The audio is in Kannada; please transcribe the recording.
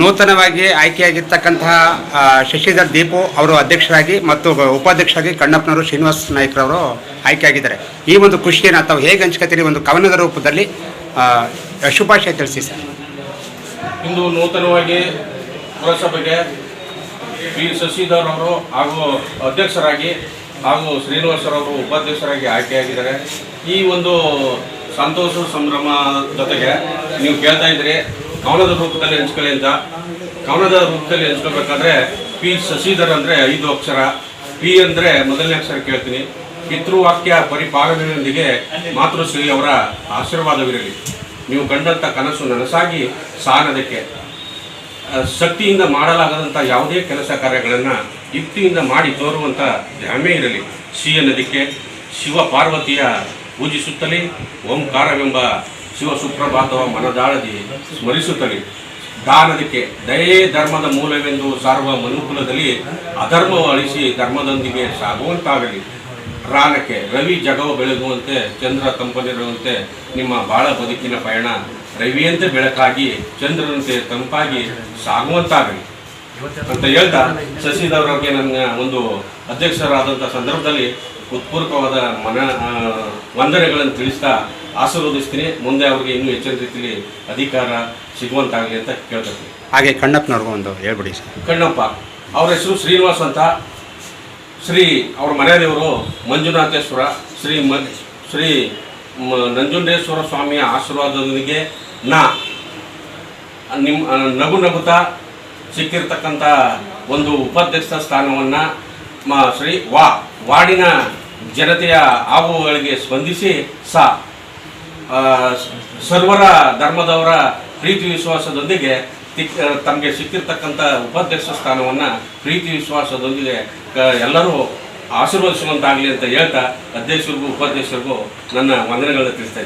ನೂತನವಾಗಿ ಆಯ್ಕೆಯಾಗಿರ್ತಕ್ಕಂತಹ ಶಶಿಧರ್ ದೀಪು ಅವರು ಅಧ್ಯಕ್ಷರಾಗಿ ಮತ್ತು ಉಪಾಧ್ಯಕ್ಷರಾಗಿ ಕಣ್ಣಪ್ಪನವರು, ಶ್ರೀನಿವಾಸ್ ನಾಯ್ಕರವರು ಆಯ್ಕೆಯಾಗಿದ್ದಾರೆ. ಈ ಒಂದು ಖುಷಿಯನ್ನು ತಾವು ಹೇಗೆ ಹಂಚ್ಕೊತೀರಿ ಒಂದು ಕವನದ ರೂಪದಲ್ಲಿ ಶುಭಾಶಯ ತಿಳಿಸಿ ಸರ್. ಇಂದು ನೂತನವಾಗಿ ಪುರಸಭೆಗೆ ಪಿ ಶಶಿಧರ್ ಅವರು ಹಾಗೂ ಅಧ್ಯಕ್ಷರಾಗಿ ಹಾಗೂ ಶ್ರೀನಿವಾಸರವರು ಉಪಾಧ್ಯಕ್ಷರಾಗಿ ಆಯ್ಕೆಯಾಗಿದ್ದಾರೆ. ಈ ಒಂದು ಸಂತೋಷ ಸಂಭ್ರಮ ಜೊತೆಗೆ ನೀವು ಕೇಳ್ತಾ ಇದ್ರಿ, ಕವನದ ರೂಪದಲ್ಲಿ ಹಂಚ್ಕೊಳ್ಳಿ ಅಂತ. ಕವನದ ರೂಪದಲ್ಲಿ ಹಂಚ್ಕೋಬೇಕಾದ್ರೆ ಪಿ ಶಶಿಧರ್ ಅಂದ್ರೆ ಐದು ಅಕ್ಷರ. ಪಿ ಅಂದರೆ ಮೊದಲನೇ ಅಕ್ಷರ ಕೇಳ್ತೀನಿ. ಪಿತೃವಾಕ್ಯ ಪರಿಪಾಲನೆಯೊಂದಿಗೆ ಮಾತೃಶ್ರೀ ಅವರ ಆಶೀರ್ವಾದವಿರಲಿ. ನೀವು ಕಂಡಂತ ಕನಸು ನನಸಾಗಿ ಸಾಗದಕ್ಕೆ ಶಕ್ತಿಯಿಂದ ಮಾಡಲಾಗದಂಥ ಯಾವುದೇ ಕೆಲಸ ಕಾರ್ಯಗಳನ್ನು ಯುಕ್ತಿಯಿಂದ ಮಾಡಿ ತೋರುವಂಥ ಧ್ಯಾಮೆ ಇರಲಿ. ಶ್ರೀ ಅನ್ನೋದಕ್ಕೆ. ಶಿವ ಪಾರ್ವತಿಯ ಪೂಜಿಸುತ್ತಲೇ, ಓಂಕಾರವೆಂಬ ಶಿವ ಸುಪ್ರಭಾತವ ಮನದಾಳದಿ ಸ್ಮರಿಸುತ್ತಲೇ. ದಾನದಕ್ಕೆ ದಯೇ ಧರ್ಮದ ಮೂಲವೆಂದು ಸಾರುವ ಮನುಕುಲದಲ್ಲಿ ಅಧರ್ಮವು ಅಳಿಸಿ ಧರ್ಮದೊಂದಿಗೆ ಸಾಗುವಂತಾಗಲಿ. ರಾನಕ್ಕೆ ರವಿ ಜಗವ ಬೆಳಗುವಂತೆ, ಚಂದ್ರ ತಂಪನಿರುವಂತೆ ನಿಮ್ಮ ಬಾಳ ಬದುಕಿನ ಪಯಣ ರವಿಯಂತೆ ಬೆಳಕಾಗಿ, ಚಂದ್ರನಂತೆ ತಂಪಾಗಿ ಸಾಗುವಂತಾಗಲಿ. ಅಂತ ಹೇಳ್ತಾ ಶಶಿಧರವ್ರಿಗೆ ನನ್ನ ಒಂದು ಅಧ್ಯಕ್ಷರಾದಂಥ ಸಂದರ್ಭದಲ್ಲಿ ಉತ್ಪೂರ್ವಕವಾದ ಮನ ವಂದನೆಗಳನ್ನು ತಿಳಿಸ್ತಾ ಆಶೀರ್ವದಿಸ್ತೀನಿ. ಮುಂದೆ ಅವ್ರಿಗೆ ಇನ್ನೂ ಹೆಚ್ಚಿನ ರೀತಿಯಲ್ಲಿ ಅಧಿಕಾರ ಸಿಗುವಂತಾಗಲಿ ಅಂತ ಕೇಳ್ತೀನಿ. ಹಾಗೆ ಕಣ್ಣಪ್ಪನವ್ರಿಗೂ ಒಂದು ಹೇಳ್ಬಿಡಿ ಸರ್. ಕಣ್ಣಪ್ಪ ಅವ್ರ ಹೆಸರು ಶ್ರೀನಿವಾಸ್ ಅಂತ. ಶ್ರೀ ಅವ್ರ ಮನೆ ದೇವರು ಮಂಜುನಾಥೇಶ್ವರ. ಶ್ರೀ ಮ ಶ್ರೀ ನಂಜುಂಡೇಶ್ವರ ಸ್ವಾಮಿಯ ಆಶೀರ್ವಾದದೊಂದಿಗೆ ನಾ ನಿಮ್ಮ ನಗು ನಗುತ್ತಾ ಸಿಕ್ಕಿರ್ತಕ್ಕಂಥ ಒಂದು ಉಪಾಧ್ಯಕ್ಷ ಸ್ಥಾನವನ್ನು ಶ್ರೀ ವಾ, ವಾರ್ಡಿನ ಜನತೆಯ ಆಗುಗಳಿಗೆ ಸ್ಪಂದಿಸಿ ಸಾ ಸರ್ವರ ಧರ್ಮದವರ ಪ್ರೀತಿ ವಿಶ್ವಾಸದೊಂದಿಗೆ ತಮಗೆ ಸಿಕ್ಕಿರ್ತಕ್ಕಂಥ ಉಪಾಧ್ಯಕ್ಷ ಸ್ಥಾನವನ್ನು ಪ್ರೀತಿ ವಿಶ್ವಾಸದೊಂದಿಗೆ ಎಲ್ಲರೂ ಆಶೀರ್ವದಿಸುವಂತಾಗಲಿ ಅಂತ ಹೇಳ್ತಾ ಅಧ್ಯಕ್ಷರಿಗೂ, ಉಪಾಧ್ಯಕ್ಷರಿಗೂ ನನ್ನ ವಂದನೆಗಳನ್ನು ತಿಳಿಸ್ತಾ